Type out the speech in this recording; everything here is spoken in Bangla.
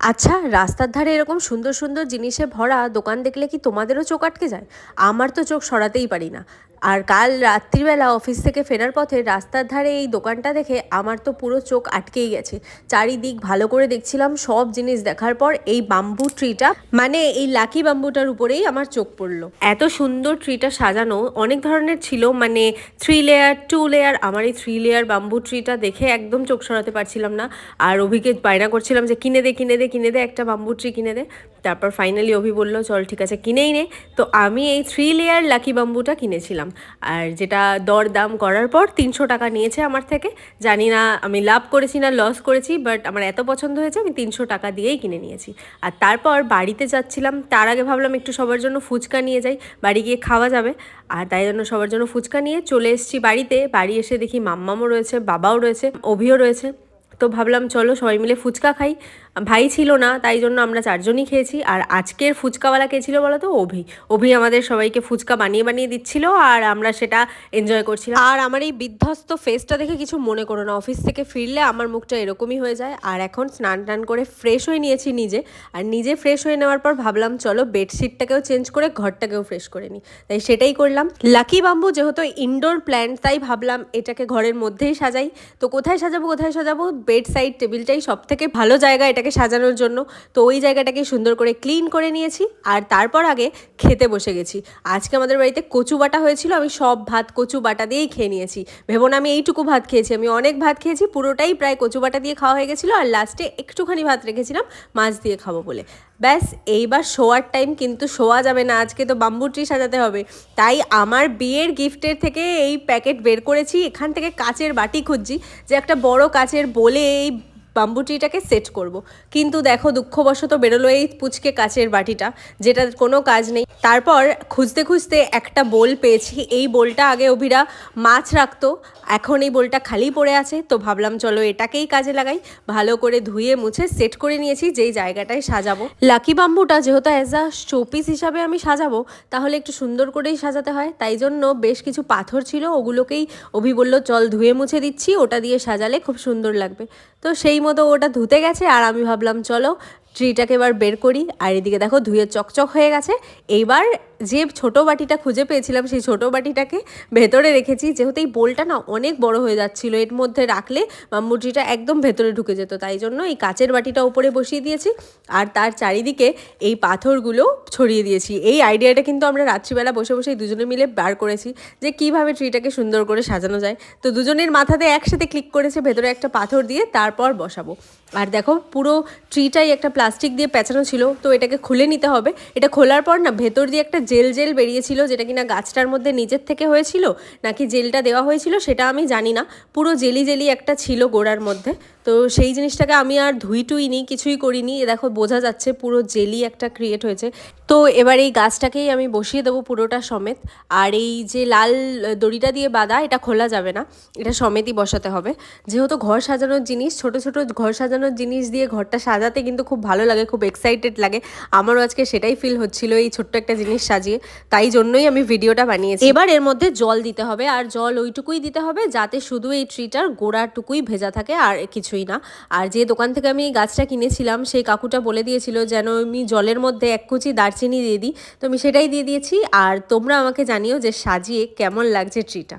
আচ্ছা রাস্তার ধারে এরকম সুন্দর সুন্দর জিনিসে ভরা দোকান দেখলে কি তোমাদেরও চোখ আটকে যায়? আমার তো চোখ সরাতেই পারি না। আর কাল রাত্রিবেলা অফিস থেকে ফেরার পথে রাস্তার ধারে এই দোকানটা দেখে আমার তো পুরো চোখ আটকেই গেছে। চারিদিক ভালো করে দেখছিলাম, সব জিনিস দেখার পর এই বাম্বু ট্রিটা মানে এই লাকি বাম্বুটার উপরেই আমার চোখ পড়ল। এত সুন্দর ট্রিটা সাজানো, অনেক ধরনের ছিল মানে থ্রি লেয়ার টু লেয়ার আমার এই থ্রি লেয়ার বাম্বু ট্রিটা দেখে একদম চোখ সরাতে পারছিলাম না। আর অভিকে বায়না করছিলাম যে কিনে দে কিনে দে কিনে দে, একটা বাম্বু ট্রি কিনে দে। তারপর ফাইনালি অভি বলল, চল, ঠিক আছে, কিনেই নে। তো আমি এই থ্রি লেয়ার লাকি বাম্বুটা কিনেছিলাম। আর যেটা দর দাম করার পর তিনশো টাকা নিয়েছে আমার থেকে। জানি না, আমি লাভ করেছি না লস করেছি বাট আমার এত পছন্দ হয়েছে, আমি তিনশো টাকা দিয়েই কিনে নিয়েছি। আর তারপর বাড়িতে যাচ্ছিলাম, তার আগে ভাবলাম একটু সবার জন্য ফুচকা নিয়ে যাই, বাড়ি গিয়ে খাওয়া যাবে। আর তাই জন্য সবার জন্য ফুচকা নিয়ে চলে এসেছি বাড়িতে। বাড়ি এসে দেখি মাম্মামও রয়েছে, বাবাও রয়েছে, অভিও রয়েছে। তো ভাবলাম, চলো, সবাই মিলে ফুচকা খাই। ভাই ছিল না, তাই জন্য আমরা চারজনই খেয়েছি। আর আজকের ফুচকাওয়ালা কে ছিল বলো তো? অভি। অভি আমাদের সবাইকে ফুচকা বানিয়ে বানিয়ে দিচ্ছিল আর আমরা সেটা এনজয় করছিলাম। আর আমার এই বিধ্বস্ত ফেসটা দেখে কিছু মনে করো না। অফিস থেকে ফিরলে আমার মুখটা এরকমই হয়ে যায়। আর এখন স্নান টান করে ফ্রেশ হয়ে নিয়েছি নিজে। আর নিজে ফ্রেশ হয়ে নেওয়ার পর ভাবলাম, চলো বেডশিটটাকেও চেঞ্জ করে ঘরটাকেও ফ্রেশ করে নিই। তাই সেটাই করলাম। লাকি বাম্বু যেহেতু ইনডোর প্ল্যান্ট তাই ভাবলাম এটাকে ঘরের মধ্যেই সাজাই। তো কোথায় সাজাবো কোথায় সাজাবো? বেড সাইড টেবিলটাই সব থেকে ভালো জায়গা এটাকে সাজানোর জন্য। তো ওই জায়গাটাকে সুন্দর করে ক্লিন করে নিয়েছি। আর তারপর আগে খেতে বসে গেছি। আজকে আমাদের বাড়িতে কচু বাটা হয়েছিল। আমি সব ভাত কচু বাটা দিয়েই খেয়ে নিয়েছি। ভেবো না আমি এইটুকু ভাত খেয়েছি। আমি অনেক ভাত খেয়েছি। পুরোটাই প্রায় কচু বাটা দিয়ে খাওয়া হয়ে গেছিল। আর লাস্টে একটুখানি ভাত রেখেছিলাম, মাছ দিয়ে খাব বলে। ব্যাস, এইবার শোয়ার টাইম কিন্তু শোয়া যাবে না। আজকে তো বাম্বু ট্রি সাজাতে হবে। তাই আমার বিয়ের গিফটের থেকে এই প্যাকেট বের করেছি। এখান থেকে কাচের বাটি খুঁজছি। যে একটা বড় কাচের বলে এই বাম্বু ট্রিটাকে সেট করব। কিন্তু দেখো দুঃখবশত বেরোলো এই পুচকে কাচের বাটিটা, যেটার কোনো কাজ নেই। তারপর খুঁজতে খুঁজতে একটা বোল পেয়েছি। এই বোলটা আগে অভিরা মাছ রাখতো, এখন এই বোলটা খালি পড়ে আছে। তো ভাবলাম, চলো এটাকেই কাজে লাগাই। ভালো করে ধুয়ে মুছে সেট করে নিয়েছি, যেই জায়গাটায় সাজাবো। লাকি বাম্বুটা যেহেতু অ্যাজ আ শোপিস হিসাবে আমি সাজাবো, তাহলে একটু সুন্দর করেই সাজাতে হয়। তাই জন্য বেশ কিছু পাথর ছিল, ওগুলোকেই অভি বলল, চল ধুয়ে মুছে দিচ্ছি, ওটা দিয়ে সাজালে খুব সুন্দর লাগবে। তো সেই মতো ওটা ধুতে গেছে আর আমি ভাবলাম চলো ট্রিটাকে এবার বের করি, আর এদিকে দেখো ধুয়ে চকচক হয়ে গেছে। এইবার যে ছোট বাটিটা খুঁজে পেয়েছিলাম, সেই ছোট বাটিটাকে ভেতরে রেখেছি। যেহেতু এই বোলটা না অনেক বড় হয়ে যাচ্ছিল, এর মধ্যে রাখলে মাম্মুটিটা একদম ভেতরে ঢুকে যেত। তাই জন্য এই কাচের বাটিটা উপরে বসিয়ে দিয়েছি, আর তার চারিদিকে এই পাথরগুলো ছড়িয়ে দিয়েছি। এই আইডিয়াটা কিন্তু আমরা রাত্রিবেলা বসে বসে দুজনে মিলে বার করেছি, যে কীভাবে ট্রিটাকে সুন্দর করে সাজানো যায়। তো দুজনের মাথাতে একসাথে ক্লিক করেছে, ভেতরে একটা পাথর দিয়ে তারপর বসাবো। আর দেখো পুরো ট্রিটাই একটা প্লাস্টিক দিয়ে পেঁচানো ছিল, তো এটাকে খুলে নিতে হবে। এটা খোলার পর না ভেতর দিয়ে একটা জেল জেল বেরিয়েছিল, যেটা কিনা গাছটার মধ্যে নিজের থেকে হয়েছিল, নাকি জেলটা দেওয়া হয়েছিল, সেটা আমি জানি না। পুরো জেলি জেলি একটা ছিল গোড়ার মধ্যে। তো সেই জিনিসটাকে আমি আর ধুই টুইনি কিছুই করিনি। এ দেখো, বোঝা যাচ্ছে পুরো জেলি একটা ক্রিয়েট হয়েছে। তো এবার এই গাছটাকেই আমি বসিয়ে দেবো পুরোটা সমেত। আর এই যে লাল দড়িটা দিয়ে বাঁধা, এটা খোলা যাবে না। এটা সমেতই বসাতে হবে। যেহেতু ঘর সাজানোর জিনিস, ছোট ছোট ঘর সাজানোর জিনিস দিয়ে ঘরটা সাজাতে কিন্তু খুব ভালো লাগে, খুব এক্সাইটেড লাগে। আমারও আজকে সেটাই ফিল হচ্ছিল এই ছোট্ট একটা জিনিস সাজিয়ে। তাই জন্যই আমি ভিডিওটা বানিয়েছি। এবার এর মধ্যে জল দিতে হবে, আর জল ওইটুকুই দিতে হবে, যাতে শুধু এই ট্রিটার গোড়াটুকুই ভেজা থাকে, আর কিছুই না। আর যে দোকান থেকে আমি এই গাছটা কিনেছিলাম, সেই কাকুটা বলে দিয়েছিল যেন আমি জলের মধ্যে এক কুচি দারচিনি দিয়ে দিই। তো আমি সেটাই দিয়ে দিয়েছি। আর তোমরা আমাকে জানিও যে সাজিয়ে কেমন লাগছে ট্রিটা।